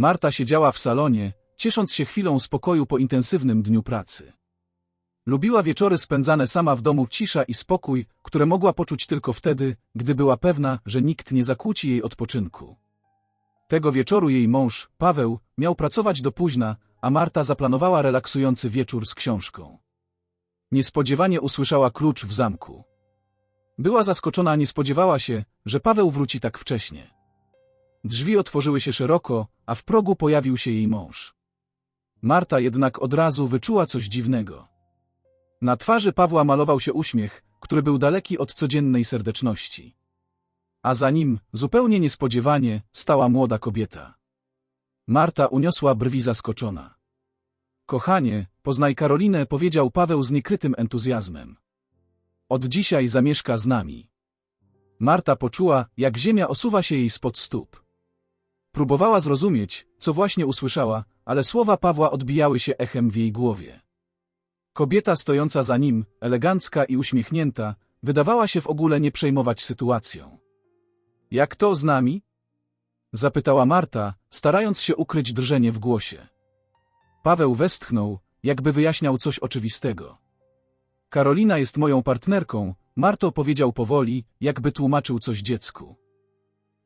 Marta siedziała w salonie, ciesząc się chwilą spokoju po intensywnym dniu pracy. Lubiła wieczory spędzane sama w domu cisza i spokój, które mogła poczuć tylko wtedy, gdy była pewna, że nikt nie zakłóci jej odpoczynku. Tego wieczoru jej mąż, Paweł, miał pracować do późna, a Marta zaplanowała relaksujący wieczór z książką. Niespodziewanie usłyszała klucz w zamku. Była zaskoczona, nie spodziewała się, że Paweł wróci tak wcześnie. Drzwi otworzyły się szeroko, a w progu pojawił się jej mąż. Marta jednak od razu wyczuła coś dziwnego. Na twarzy Pawła malował się uśmiech, który był daleki od codziennej serdeczności. A za nim, zupełnie niespodziewanie, stała młoda kobieta. Marta uniosła brwi zaskoczona. Kochanie, poznaj Karolinę, powiedział Paweł z niekrytym entuzjazmem. Od dzisiaj zamieszka z nami. Marta poczuła, jak ziemia osuwa się jej spod stóp. Próbowała zrozumieć, co właśnie usłyszała, ale słowa Pawła odbijały się echem w jej głowie. Kobieta stojąca za nim, elegancka i uśmiechnięta, wydawała się w ogóle nie przejmować sytuacją. Jak to z nami? Zapytała Marta, starając się ukryć drżenie w głosie. Paweł westchnął, jakby wyjaśniał coś oczywistego. Karolina jest moją partnerką, Marto powiedział powoli, jakby tłumaczył coś dziecku.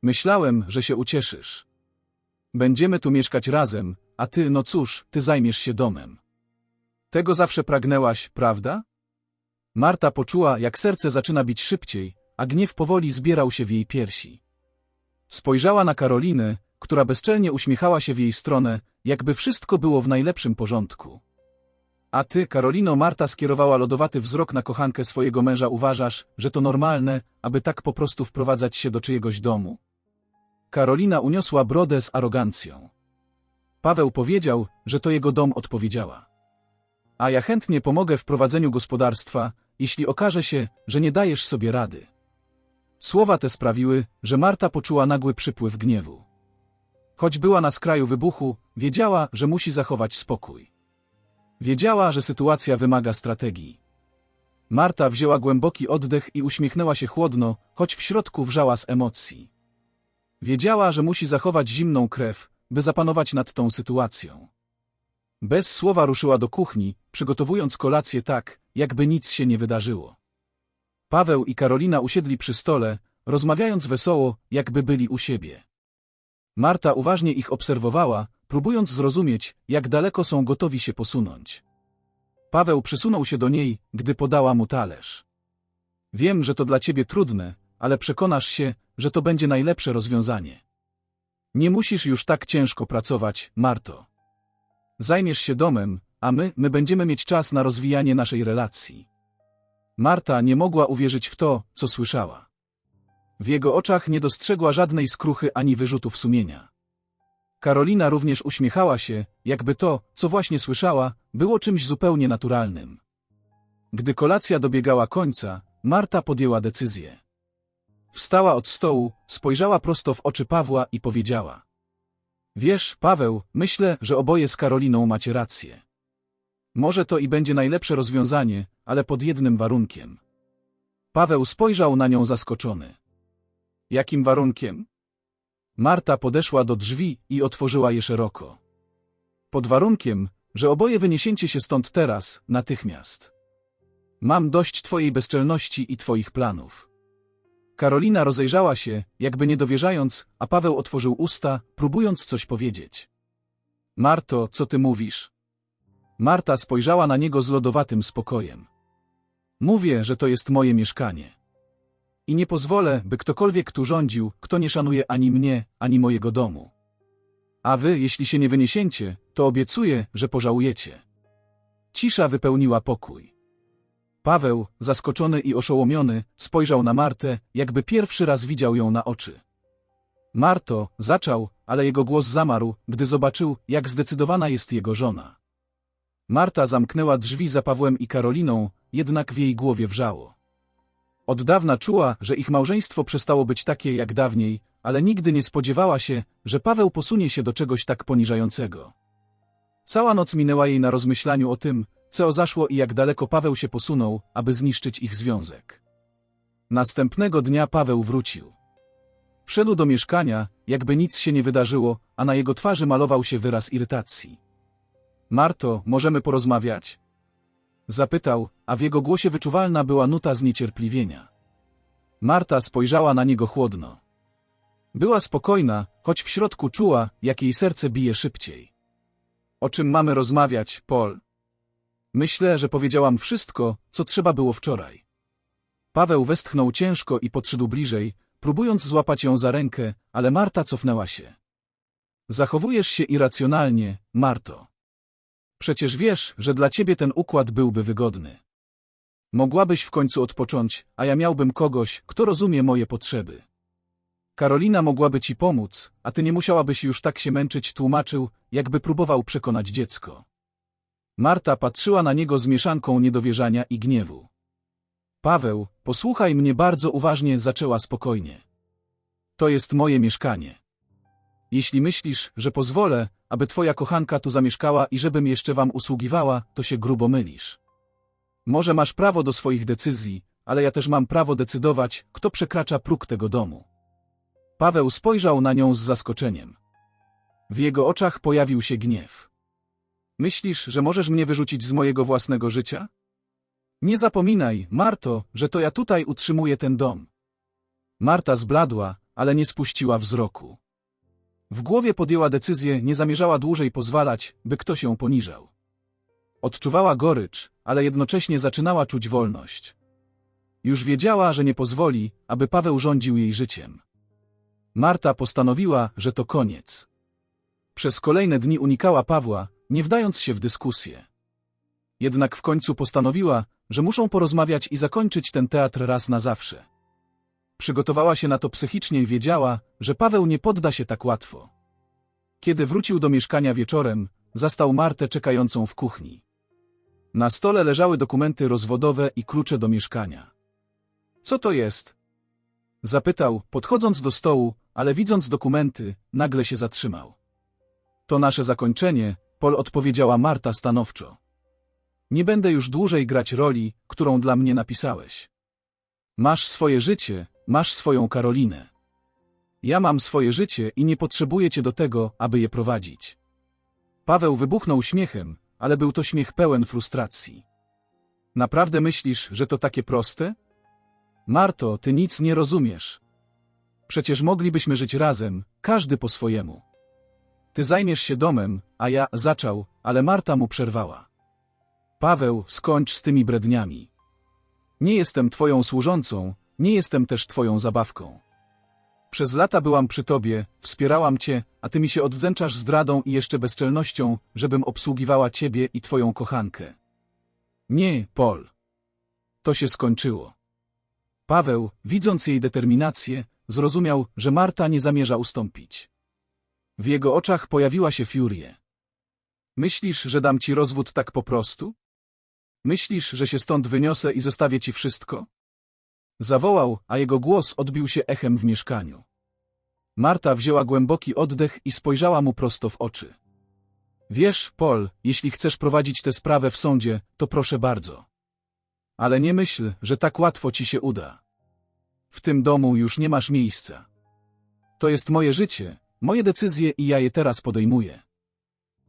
Myślałem, że się ucieszysz. Będziemy tu mieszkać razem, a ty, no cóż, ty zajmiesz się domem. Tego zawsze pragnęłaś, prawda? Marta poczuła, jak serce zaczyna bić szybciej, a gniew powoli zbierał się w jej piersi. Spojrzała na Karolinę, która bezczelnie uśmiechała się w jej stronę, jakby wszystko było w najlepszym porządku. A ty, Karolino, Marta skierowała lodowaty wzrok na kochankę swojego męża. Uważasz, że to normalne, aby tak po prostu wprowadzać się do czyjegoś domu? Karolina uniosła brodę z arogancją. Paweł powiedział, że to jego dom odpowiedziała. A ja chętnie pomogę w prowadzeniu gospodarstwa, jeśli okaże się, że nie dajesz sobie rady. Słowa te sprawiły, że Marta poczuła nagły przypływ gniewu. Choć była na skraju wybuchu, wiedziała, że musi zachować spokój. Wiedziała, że sytuacja wymaga strategii. Marta wzięła głęboki oddech i uśmiechnęła się chłodno, choć w środku wrzała z emocji. Wiedziała, że musi zachować zimną krew, by zapanować nad tą sytuacją. Bez słowa ruszyła do kuchni, przygotowując kolację tak, jakby nic się nie wydarzyło. Paweł i Karolina usiedli przy stole, rozmawiając wesoło, jakby byli u siebie. Marta uważnie ich obserwowała, próbując zrozumieć, jak daleko są gotowi się posunąć. Paweł przysunął się do niej, gdy podała mu talerz. Wiem, że to dla ciebie trudne, ale przekonasz się, że to będzie najlepsze rozwiązanie. Nie musisz już tak ciężko pracować, Marto. Zajmiesz się domem, a my, my będziemy mieć czas na rozwijanie naszej relacji. Marta nie mogła uwierzyć w to, co słyszała. W jego oczach nie dostrzegła żadnej skruchy ani wyrzutów sumienia. Karolina również uśmiechała się, jakby to, co właśnie słyszała, było czymś zupełnie naturalnym. Gdy kolacja dobiegała końca, Marta podjęła decyzję. Wstała od stołu, spojrzała prosto w oczy Pawła i powiedziała. Wiesz, Paweł, myślę, że oboje z Karoliną macie rację. Może to i będzie najlepsze rozwiązanie, ale pod jednym warunkiem. Paweł spojrzał na nią zaskoczony. Jakim warunkiem? Marta podeszła do drzwi i otworzyła je szeroko. Pod warunkiem, że oboje wyniesiecie się stąd teraz, natychmiast. Mam dość twojej bezczelności i twoich planów. Karolina rozejrzała się, jakby nie dowierzając, a Paweł otworzył usta, próbując coś powiedzieć. Marto, co ty mówisz? Marta spojrzała na niego z lodowatym spokojem. Mówię, że to jest moje mieszkanie. I nie pozwolę, by ktokolwiek tu rządził, kto nie szanuje ani mnie, ani mojego domu. A wy, jeśli się nie wyniesiecie, to obiecuję, że pożałujecie. Cisza wypełniła pokój. Paweł, zaskoczony i oszołomiony, spojrzał na Martę, jakby pierwszy raz widział ją na oczy. Marto, zaczął, ale jego głos zamarł, gdy zobaczył, jak zdecydowana jest jego żona. Marta zamknęła drzwi za Pawłem i Karoliną, jednak w jej głowie wrzało. Od dawna czuła, że ich małżeństwo przestało być takie jak dawniej, ale nigdy nie spodziewała się, że Paweł posunie się do czegoś tak poniżającego. Cała noc minęła jej na rozmyślaniu o tym, co zaszło i jak daleko Paweł się posunął, aby zniszczyć ich związek. Następnego dnia Paweł wrócił. Wszedł do mieszkania, jakby nic się nie wydarzyło, a na jego twarzy malował się wyraz irytacji. Marto, możemy porozmawiać? Zapytał, a w jego głosie wyczuwalna była nuta zniecierpliwienia. Marta spojrzała na niego chłodno. Była spokojna, choć w środku czuła, jak jej serce bije szybciej. O czym mamy rozmawiać, Paul? Myślę, że powiedziałam wszystko, co trzeba było wczoraj. Paweł westchnął ciężko i podszedł bliżej, próbując złapać ją za rękę, ale Marta cofnęła się. Zachowujesz się irracjonalnie, Marto. Przecież wiesz, że dla ciebie ten układ byłby wygodny. Mogłabyś w końcu odpocząć, a ja miałbym kogoś, kto rozumie moje potrzeby. Karolina mogłaby ci pomóc, a ty nie musiałabyś już tak się męczyć, tłumaczył, jakby próbował przekonać dziecko. Marta patrzyła na niego z mieszanką niedowierzania i gniewu. Paweł, posłuchaj mnie bardzo uważnie, zaczęła spokojnie. To jest moje mieszkanie. Jeśli myślisz, że pozwolę, aby twoja kochanka tu zamieszkała i żebym jeszcze wam usługiwała, to się grubo mylisz. Może masz prawo do swoich decyzji, ale ja też mam prawo decydować, kto przekracza próg tego domu. Paweł spojrzał na nią z zaskoczeniem. W jego oczach pojawił się gniew. Myślisz, że możesz mnie wyrzucić z mojego własnego życia? Nie zapominaj, Marto, że to ja tutaj utrzymuję ten dom. Marta zbladła, ale nie spuściła wzroku. W głowie podjęła decyzję, nie zamierzała dłużej pozwalać, by ktoś ją poniżał. Odczuwała gorycz, ale jednocześnie zaczynała czuć wolność. Już wiedziała, że nie pozwoli, aby Paweł rządził jej życiem. Marta postanowiła, że to koniec. Przez kolejne dni unikała Pawła, nie wdając się w dyskusję. Jednak w końcu postanowiła, że muszą porozmawiać i zakończyć ten teatr raz na zawsze. Przygotowała się na to psychicznie i wiedziała, że Paweł nie podda się tak łatwo. Kiedy wrócił do mieszkania wieczorem, zastał Martę czekającą w kuchni. Na stole leżały dokumenty rozwodowe i klucze do mieszkania. Co to jest? Zapytał, podchodząc do stołu, ale widząc dokumenty, nagle się zatrzymał. To nasze zakończenie, Pol odpowiedziała Marta stanowczo. Nie będę już dłużej grać roli, którą dla mnie napisałeś. Masz swoje życie, masz swoją Karolinę. Ja mam swoje życie i nie potrzebuję cię do tego, aby je prowadzić. Paweł wybuchnął śmiechem, ale był to śmiech pełen frustracji. Naprawdę myślisz, że to takie proste? Marto, ty nic nie rozumiesz. Przecież moglibyśmy żyć razem, każdy po swojemu. Ty zajmiesz się domem, a ja zaczął, ale Marta mu przerwała. Paweł, skończ z tymi bredniami. Nie jestem twoją służącą, nie jestem też twoją zabawką. Przez lata byłam przy tobie, wspierałam cię, a ty mi się odwdzięczasz zdradą i jeszcze bezczelnością, żebym obsługiwała ciebie i twoją kochankę. Nie, Paul. To się skończyło. Paweł, widząc jej determinację, zrozumiał, że Marta nie zamierza ustąpić. W jego oczach pojawiła się furia. Myślisz, że dam ci rozwód tak po prostu? Myślisz, że się stąd wyniosę i zostawię ci wszystko? Zawołał, a jego głos odbił się echem w mieszkaniu. Marta wzięła głęboki oddech i spojrzała mu prosto w oczy. Wiesz, Paul, jeśli chcesz prowadzić tę sprawę w sądzie, to proszę bardzo. Ale nie myśl, że tak łatwo ci się uda. W tym domu już nie masz miejsca. To jest moje życie, moje decyzje i ja je teraz podejmuję.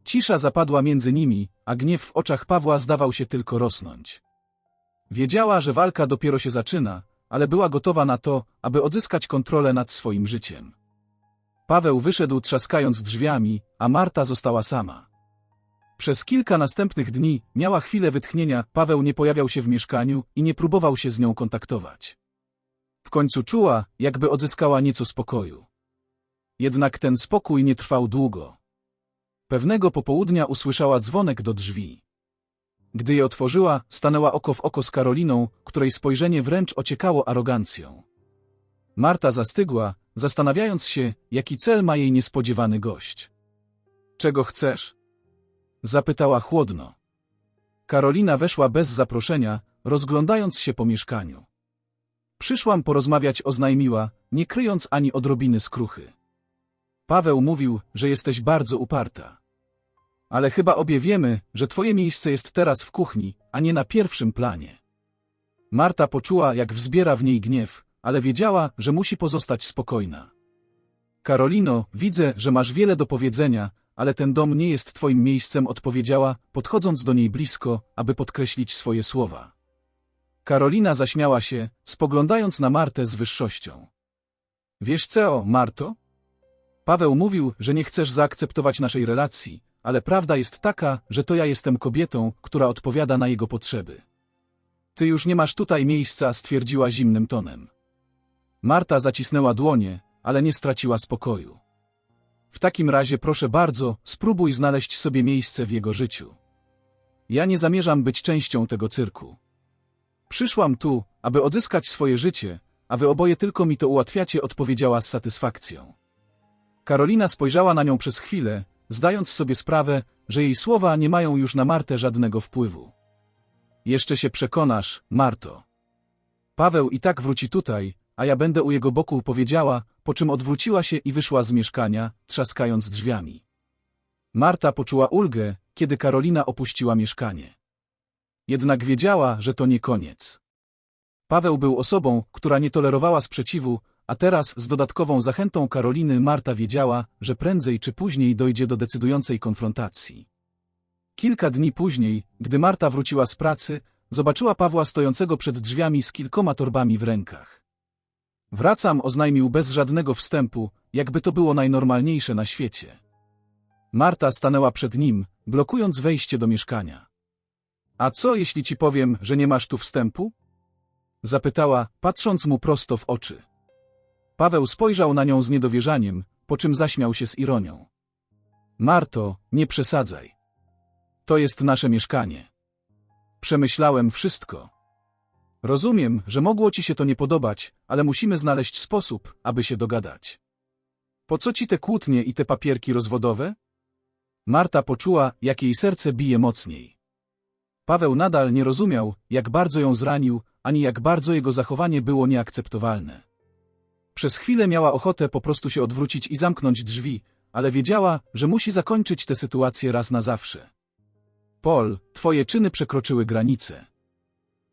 Cisza zapadła między nimi, a gniew w oczach Pawła zdawał się tylko rosnąć. Wiedziała, że walka dopiero się zaczyna, ale była gotowa na to, aby odzyskać kontrolę nad swoim życiem. Paweł wyszedł trzaskając drzwiami, a Marta została sama. Przez kilka następnych dni miała chwilę wytchnienia, Paweł nie pojawiał się w mieszkaniu i nie próbował się z nią kontaktować. W końcu czuła, jakby odzyskała nieco spokoju. Jednak ten spokój nie trwał długo. Pewnego popołudnia usłyszała dzwonek do drzwi. Gdy je otworzyła, stanęła oko w oko z Karoliną, której spojrzenie wręcz ociekało arogancją. Marta zastygła, zastanawiając się, jaki cel ma jej niespodziewany gość. Czego chcesz? Zapytała chłodno. Karolina weszła bez zaproszenia, rozglądając się po mieszkaniu. Przyszłam porozmawiać oznajmiła, nie kryjąc ani odrobiny skruchy. Paweł mówił, że jesteś bardzo uparta. Ale chyba obie wiemy, że twoje miejsce jest teraz w kuchni, a nie na pierwszym planie. Marta poczuła, jak wzbiera w niej gniew, ale wiedziała, że musi pozostać spokojna. Karolino, widzę, że masz wiele do powiedzenia, ale ten dom nie jest twoim miejscem, odpowiedziała, podchodząc do niej blisko, aby podkreślić swoje słowa. Karolina zaśmiała się, spoglądając na Martę z wyższością. Wiesz co, Marto? Paweł mówił, że nie chcesz zaakceptować naszej relacji, ale prawda jest taka, że to ja jestem kobietą, która odpowiada na jego potrzeby. Ty już nie masz tutaj miejsca, stwierdziła zimnym tonem. Marta zacisnęła dłonie, ale nie straciła spokoju. W takim razie proszę bardzo, spróbuj znaleźć sobie miejsce w jego życiu. Ja nie zamierzam być częścią tego cyrku. Przyszłam tu, aby odzyskać swoje życie, a wy oboje tylko mi to ułatwiacie, odpowiedziała z satysfakcją. Karolina spojrzała na nią przez chwilę, zdając sobie sprawę, że jej słowa nie mają już na Martę żadnego wpływu. Jeszcze się przekonasz, Marto. Paweł i tak wróci tutaj, a ja będę u jego boku, powiedziała, po czym odwróciła się i wyszła z mieszkania, trzaskając drzwiami. Marta poczuła ulgę, kiedy Karolina opuściła mieszkanie. Jednak wiedziała, że to nie koniec. Paweł był osobą, która nie tolerowała sprzeciwu, a teraz z dodatkową zachętą Karoliny Marta wiedziała, że prędzej czy później dojdzie do decydującej konfrontacji. Kilka dni później, gdy Marta wróciła z pracy, zobaczyła Pawła stojącego przed drzwiami z kilkoma torbami w rękach. Wracam, oznajmił bez żadnego wstępu, jakby to było najnormalniejsze na świecie. Marta stanęła przed nim, blokując wejście do mieszkania. A co, jeśli ci powiem, że nie masz tu wstępu? Zapytała, patrząc mu prosto w oczy. Paweł spojrzał na nią z niedowierzaniem, po czym zaśmiał się z ironią. Marto, nie przesadzaj. To jest nasze mieszkanie. Przemyślałem wszystko. Rozumiem, że mogło ci się to nie podobać, ale musimy znaleźć sposób, aby się dogadać. Po co ci te kłótnie i te papierki rozwodowe? Marta poczuła, jak jej serce bije mocniej. Paweł nadal nie rozumiał, jak bardzo ją zranił, ani jak bardzo jego zachowanie było nieakceptowalne. Przez chwilę miała ochotę po prostu się odwrócić i zamknąć drzwi, ale wiedziała, że musi zakończyć tę sytuację raz na zawsze. Paul, twoje czyny przekroczyły granice.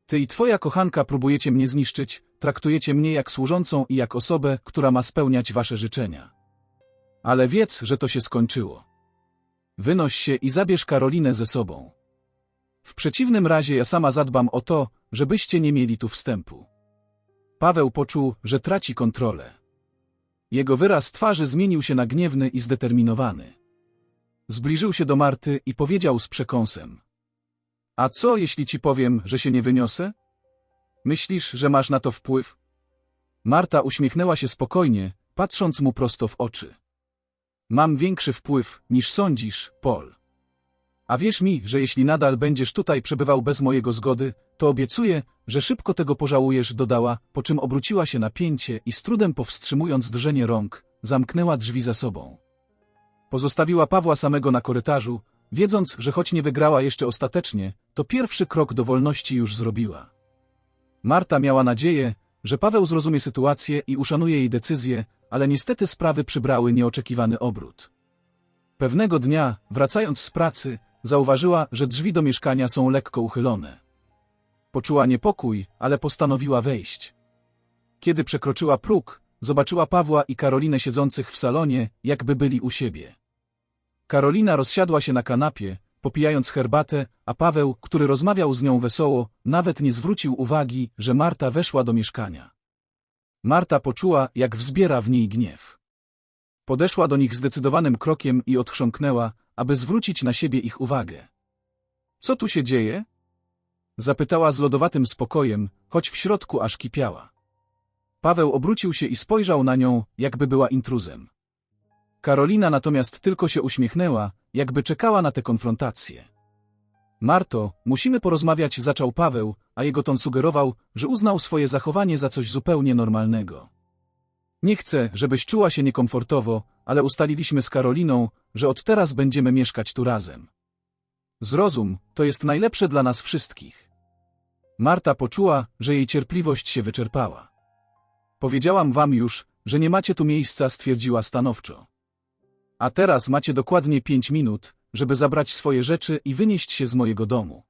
Ty i twoja kochanka próbujecie mnie zniszczyć, traktujecie mnie jak służącą i jak osobę, która ma spełniać wasze życzenia. Ale wiedz, że to się skończyło. Wynoś się i zabierz Karolinę ze sobą. W przeciwnym razie ja sama zadbam o to, żebyście nie mieli tu wstępu. Paweł poczuł, że traci kontrolę. Jego wyraz twarzy zmienił się na gniewny i zdeterminowany. Zbliżył się do Marty i powiedział z przekąsem. A co, jeśli ci powiem, że się nie wyniosę? Myślisz, że masz na to wpływ? Marta uśmiechnęła się spokojnie, patrząc mu prosto w oczy. Mam większy wpływ, niż sądzisz, Paul. A wierz mi, że jeśli nadal będziesz tutaj przebywał bez mojego zgody, to obiecuję, że szybko tego pożałujesz, dodała, po czym obróciła się na pięcie i z trudem powstrzymując drżenie rąk, zamknęła drzwi za sobą. Pozostawiła Pawła samego na korytarzu, wiedząc, że choć nie wygrała jeszcze ostatecznie, to pierwszy krok do wolności już zrobiła. Marta miała nadzieję, że Paweł zrozumie sytuację i uszanuje jej decyzję, ale niestety sprawy przybrały nieoczekiwany obrót. Pewnego dnia, wracając z pracy, zauważyła, że drzwi do mieszkania są lekko uchylone. Poczuła niepokój, ale postanowiła wejść. Kiedy przekroczyła próg, zobaczyła Pawła i Karolinę siedzących w salonie, jakby byli u siebie. Karolina rozsiadła się na kanapie, popijając herbatę, a Paweł, który rozmawiał z nią wesoło, nawet nie zwrócił uwagi, że Marta weszła do mieszkania. Marta poczuła, jak wzbiera w niej gniew. Podeszła do nich zdecydowanym krokiem i odchrząknęła, aby zwrócić na siebie ich uwagę. Co tu się dzieje? Zapytała z lodowatym spokojem, choć w środku aż kipiała. Paweł obrócił się i spojrzał na nią, jakby była intruzem. Karolina natomiast tylko się uśmiechnęła, jakby czekała na tę konfrontację. Marto, musimy porozmawiać, zaczął Paweł, a jego ton sugerował, że uznał swoje zachowanie za coś zupełnie normalnego. Nie chcę, żebyś czuła się niekomfortowo, ale ustaliliśmy z Karoliną, że od teraz będziemy mieszkać tu razem. Zrozum, to jest najlepsze dla nas wszystkich. Marta poczuła, że jej cierpliwość się wyczerpała. Powiedziałam wam już, że nie macie tu miejsca, stwierdziła stanowczo. A teraz macie dokładnie pięć minut, żeby zabrać swoje rzeczy i wynieść się z mojego domu.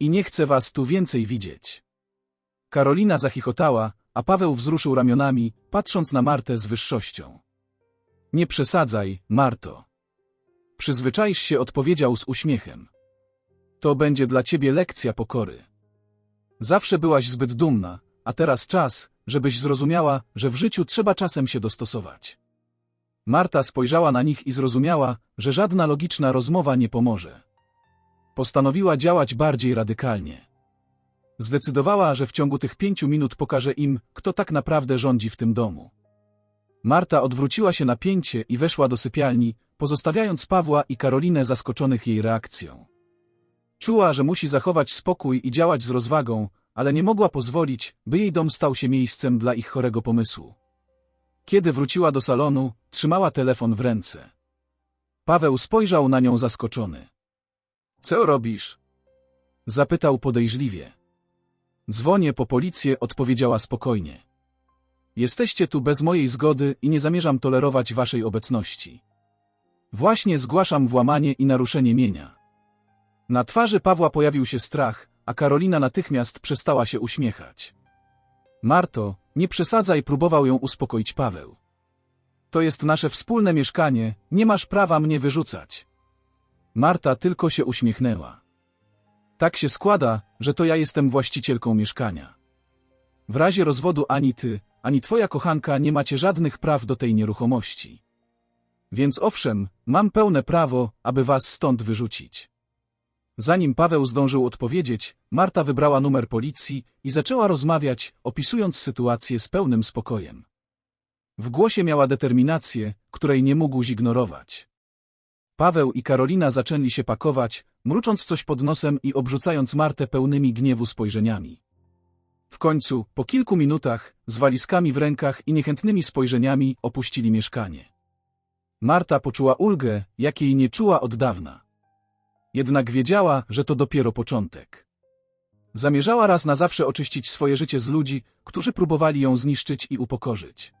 I nie chcę was tu więcej widzieć. Karolina zachichotała, a Paweł wzruszył ramionami, patrząc na Martę z wyższością. Nie przesadzaj, Marto. Przyzwyczaisz się, odpowiedział z uśmiechem. To będzie dla ciebie lekcja pokory. Zawsze byłaś zbyt dumna, a teraz czas, żebyś zrozumiała, że w życiu trzeba czasem się dostosować. Marta spojrzała na nich i zrozumiała, że żadna logiczna rozmowa nie pomoże. Postanowiła działać bardziej radykalnie. Zdecydowała, że w ciągu tych pięciu minut pokaże im, kto tak naprawdę rządzi w tym domu. Marta odwróciła się na pięcie i weszła do sypialni, pozostawiając Pawła i Karolinę zaskoczonych jej reakcją. Czuła, że musi zachować spokój i działać z rozwagą, ale nie mogła pozwolić, by jej dom stał się miejscem dla ich chorego pomysłu. Kiedy wróciła do salonu, trzymała telefon w ręce. Paweł spojrzał na nią zaskoczony. Co robisz? Zapytał podejrzliwie. Dzwonię po policję, odpowiedziała spokojnie. Jesteście tu bez mojej zgody i nie zamierzam tolerować waszej obecności. Właśnie zgłaszam włamanie i naruszenie mienia. Na twarzy Pawła pojawił się strach, a Karolina natychmiast przestała się uśmiechać. Marto, nie przesadzaj, próbował ją uspokoić Paweł. To jest nasze wspólne mieszkanie, nie masz prawa mnie wyrzucać. Marta tylko się uśmiechnęła. Tak się składa, że to ja jestem właścicielką mieszkania. W razie rozwodu ani ty, ani twoja kochanka nie macie żadnych praw do tej nieruchomości. Więc owszem, mam pełne prawo, aby was stąd wyrzucić. Zanim Paweł zdążył odpowiedzieć, Marta wybrała numer policji i zaczęła rozmawiać, opisując sytuację z pełnym spokojem. W głosie miała determinację, której nie mógł zignorować. Paweł i Karolina zaczęli się pakować, mrucząc coś pod nosem i obrzucając Martę pełnymi gniewu spojrzeniami. W końcu, po kilku minutach, z walizkami w rękach i niechętnymi spojrzeniami, opuścili mieszkanie. Marta poczuła ulgę, jakiej nie czuła od dawna. Jednak wiedziała, że to dopiero początek. Zamierzała raz na zawsze oczyścić swoje życie z ludzi, którzy próbowali ją zniszczyć i upokorzyć.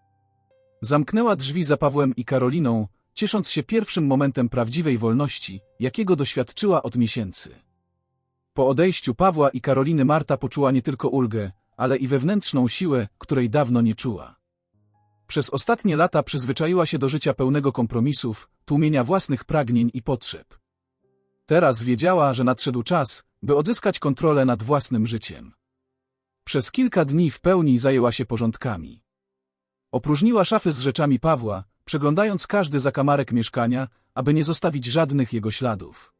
Zamknęła drzwi za Pawłem i Karoliną, ciesząc się pierwszym momentem prawdziwej wolności, jakiego doświadczyła od miesięcy. Po odejściu Pawła i Karoliny Marta poczuła nie tylko ulgę, ale i wewnętrzną siłę, której dawno nie czuła. Przez ostatnie lata przyzwyczaiła się do życia pełnego kompromisów, tłumienia własnych pragnień i potrzeb. Teraz wiedziała, że nadszedł czas, by odzyskać kontrolę nad własnym życiem. Przez kilka dni w pełni zajęła się porządkami. Opróżniła szafy z rzeczami Pawła, przeglądając każdy zakamarek mieszkania, aby nie zostawić żadnych jego śladów.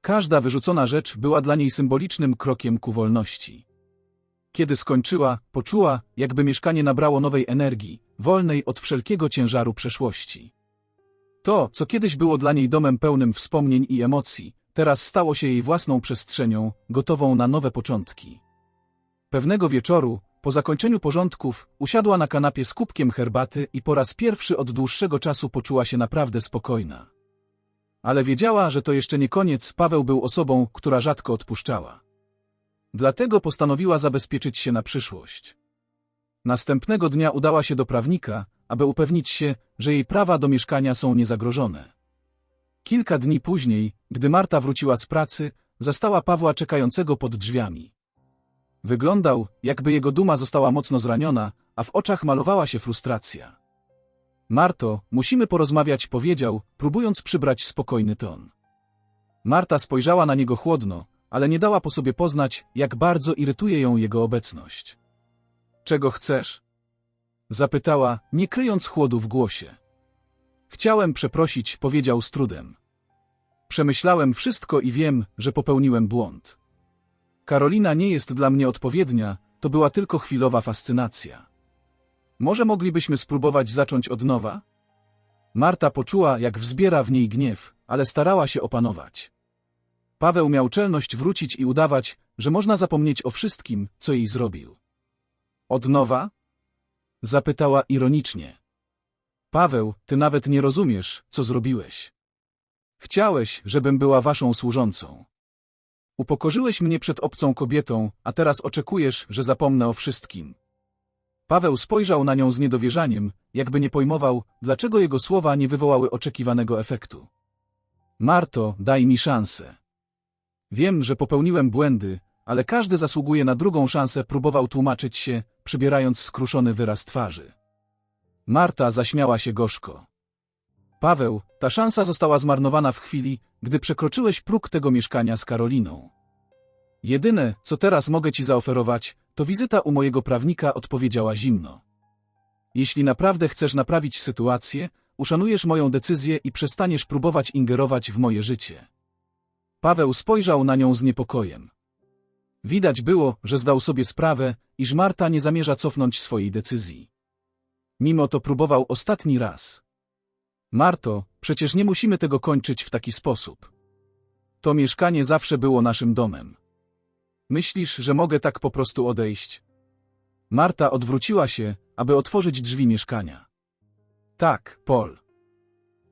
Każda wyrzucona rzecz była dla niej symbolicznym krokiem ku wolności. Kiedy skończyła, poczuła, jakby mieszkanie nabrało nowej energii, wolnej od wszelkiego ciężaru przeszłości. To, co kiedyś było dla niej domem pełnym wspomnień i emocji, teraz stało się jej własną przestrzenią, gotową na nowe początki. Pewnego wieczoru, po zakończeniu porządków, usiadła na kanapie z kubkiem herbaty i po raz pierwszy od dłuższego czasu poczuła się naprawdę spokojna. Ale wiedziała, że to jeszcze nie koniec, Paweł był osobą, która rzadko odpuszczała. Dlatego postanowiła zabezpieczyć się na przyszłość. Następnego dnia udała się do prawnika, aby upewnić się, że jej prawa do mieszkania są niezagrożone. Kilka dni później, gdy Marta wróciła z pracy, zastała Pawła czekającego pod drzwiami. Wyglądał, jakby jego duma została mocno zraniona, a w oczach malowała się frustracja. Marto, musimy porozmawiać, powiedział, próbując przybrać spokojny ton. Marta spojrzała na niego chłodno, ale nie dała po sobie poznać, jak bardzo irytuje ją jego obecność. Czego chcesz? Zapytała, nie kryjąc chłodu w głosie. Chciałem przeprosić, powiedział z trudem. Przemyślałem wszystko i wiem, że popełniłem błąd. Karolina nie jest dla mnie odpowiednia, to była tylko chwilowa fascynacja. Może moglibyśmy spróbować zacząć od nowa? Marta poczuła, jak wzbiera w niej gniew, ale starała się opanować. Paweł miał czelność wrócić i udawać, że można zapomnieć o wszystkim, co jej zrobił. Od nowa? Zapytała ironicznie. Paweł, ty nawet nie rozumiesz, co zrobiłeś. Chciałeś, żebym była waszą służącą. Upokorzyłeś mnie przed obcą kobietą, a teraz oczekujesz, że zapomnę o wszystkim. Paweł spojrzał na nią z niedowierzaniem, jakby nie pojmował, dlaczego jego słowa nie wywołały oczekiwanego efektu. Marto, daj mi szansę. Wiem, że popełniłem błędy, ale każdy zasługuje na drugą szansę, próbował tłumaczyć się, przybierając skruszony wyraz twarzy. Marta zaśmiała się gorzko. Paweł, ta szansa została zmarnowana w chwili, gdy przekroczyłeś próg tego mieszkania z Karoliną. Jedyne, co teraz mogę ci zaoferować, to wizyta u mojego prawnika odpowiedziała zimno. Jeśli naprawdę chcesz naprawić sytuację, uszanujesz moją decyzję i przestaniesz próbować ingerować w moje życie. Paweł spojrzał na nią z niepokojem. Widać było, że zdał sobie sprawę, iż Marta nie zamierza cofnąć swojej decyzji. Mimo to próbował ostatni raz. Marto, przecież nie musimy tego kończyć w taki sposób. To mieszkanie zawsze było naszym domem. Myślisz, że mogę tak po prostu odejść? Marta odwróciła się, aby otworzyć drzwi mieszkania. Tak, Paul.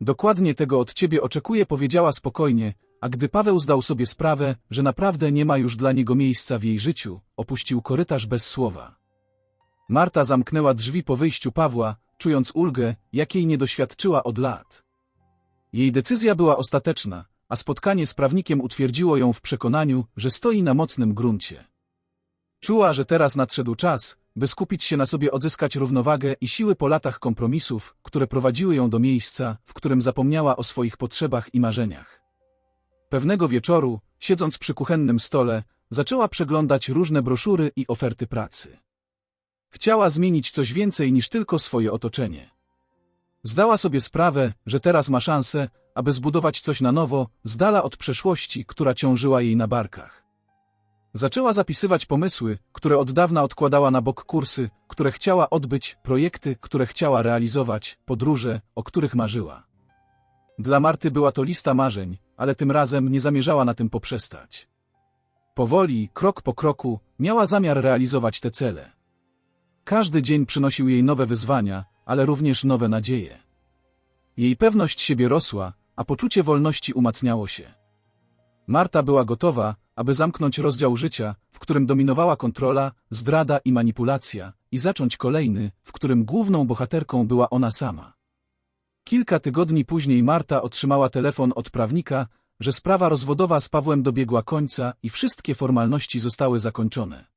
Dokładnie tego od ciebie oczekuję, powiedziała spokojnie, a gdy Paweł zdał sobie sprawę, że naprawdę nie ma już dla niego miejsca w jej życiu, opuścił korytarz bez słowa. Marta zamknęła drzwi po wyjściu Pawła, czując ulgę, jakiej nie doświadczyła od lat. Jej decyzja była ostateczna, a spotkanie z prawnikiem utwierdziło ją w przekonaniu, że stoi na mocnym gruncie. Czuła, że teraz nadszedł czas, by skupić się na sobie odzyskać równowagę i siły po latach kompromisów, które prowadziły ją do miejsca, w którym zapomniała o swoich potrzebach i marzeniach. Pewnego wieczoru, siedząc przy kuchennym stole, zaczęła przeglądać różne broszury i oferty pracy. Chciała zmienić coś więcej niż tylko swoje otoczenie. Zdała sobie sprawę, że teraz ma szansę, aby zbudować coś na nowo, z dala od przeszłości, która ciążyła jej na barkach. Zaczęła zapisywać pomysły, które od dawna odkładała na bok kursy, które chciała odbyć, projekty, które chciała realizować, podróże, o których marzyła. Dla Marty była to lista marzeń, ale tym razem nie zamierzała na tym poprzestać. Powoli, krok po kroku, miała zamiar realizować te cele. Każdy dzień przynosił jej nowe wyzwania, ale również nowe nadzieje. Jej pewność siebie rosła, a poczucie wolności umacniało się. Marta była gotowa, aby zamknąć rozdział życia, w którym dominowała kontrola, zdrada i manipulacja, i zacząć kolejny, w którym główną bohaterką była ona sama. Kilka tygodni później Marta otrzymała telefon od prawnika, że sprawa rozwodowa z Pawłem dobiegła końca i wszystkie formalności zostały zakończone.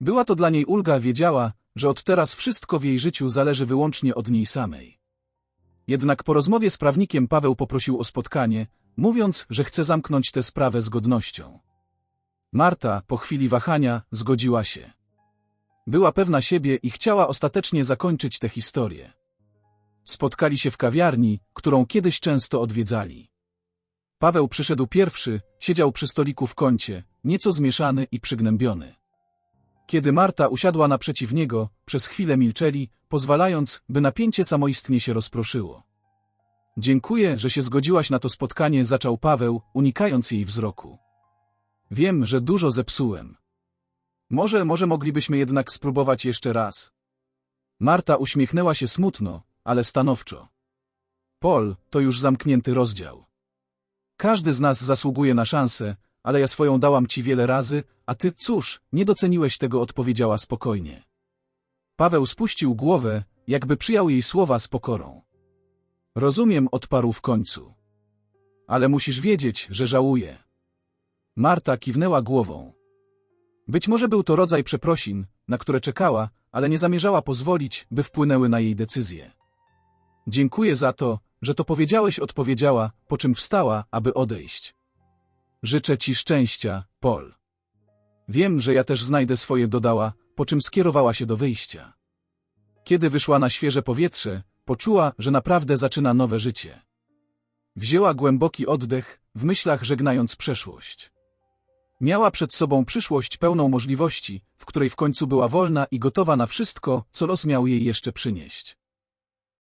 Była to dla niej ulga, wiedziała, że od teraz wszystko w jej życiu zależy wyłącznie od niej samej. Jednak po rozmowie z prawnikiem Paweł poprosił o spotkanie, mówiąc, że chce zamknąć tę sprawę z godnością. Marta, po chwili wahania, zgodziła się. Była pewna siebie i chciała ostatecznie zakończyć tę historię. Spotkali się w kawiarni, którą kiedyś często odwiedzali. Paweł przyszedł pierwszy, siedział przy stoliku w kącie, nieco zmieszany i przygnębiony. Kiedy Marta usiadła naprzeciw niego, przez chwilę milczeli, pozwalając, by napięcie samoistnie się rozproszyło. Dziękuję, że się zgodziłaś na to spotkanie, zaczął Paweł, unikając jej wzroku. Wiem, że dużo zepsułem. Może, może moglibyśmy jednak spróbować jeszcze raz. Marta uśmiechnęła się smutno, ale stanowczo. Pol, to już zamknięty rozdział. Każdy z nas zasługuje na szansę, ale ja swoją dałam ci wiele razy, a ty, cóż, nie doceniłeś tego, odpowiedziała spokojnie. Paweł spuścił głowę, jakby przyjął jej słowa z pokorą. Rozumiem, odparł w końcu. Ale musisz wiedzieć, że żałuję. Marta kiwnęła głową. Być może był to rodzaj przeprosin, na które czekała, ale nie zamierzała pozwolić, by wpłynęły na jej decyzję. Dziękuję za to, że to powiedziałeś, odpowiedziała, po czym wstała, aby odejść. Życzę ci szczęścia, Paul. Wiem, że ja też znajdę swoje, dodała, po czym skierowała się do wyjścia. Kiedy wyszła na świeże powietrze, poczuła, że naprawdę zaczyna nowe życie. Wzięła głęboki oddech, w myślach żegnając przeszłość. Miała przed sobą przyszłość pełną możliwości, w której w końcu była wolna i gotowa na wszystko, co los miał jej jeszcze przynieść.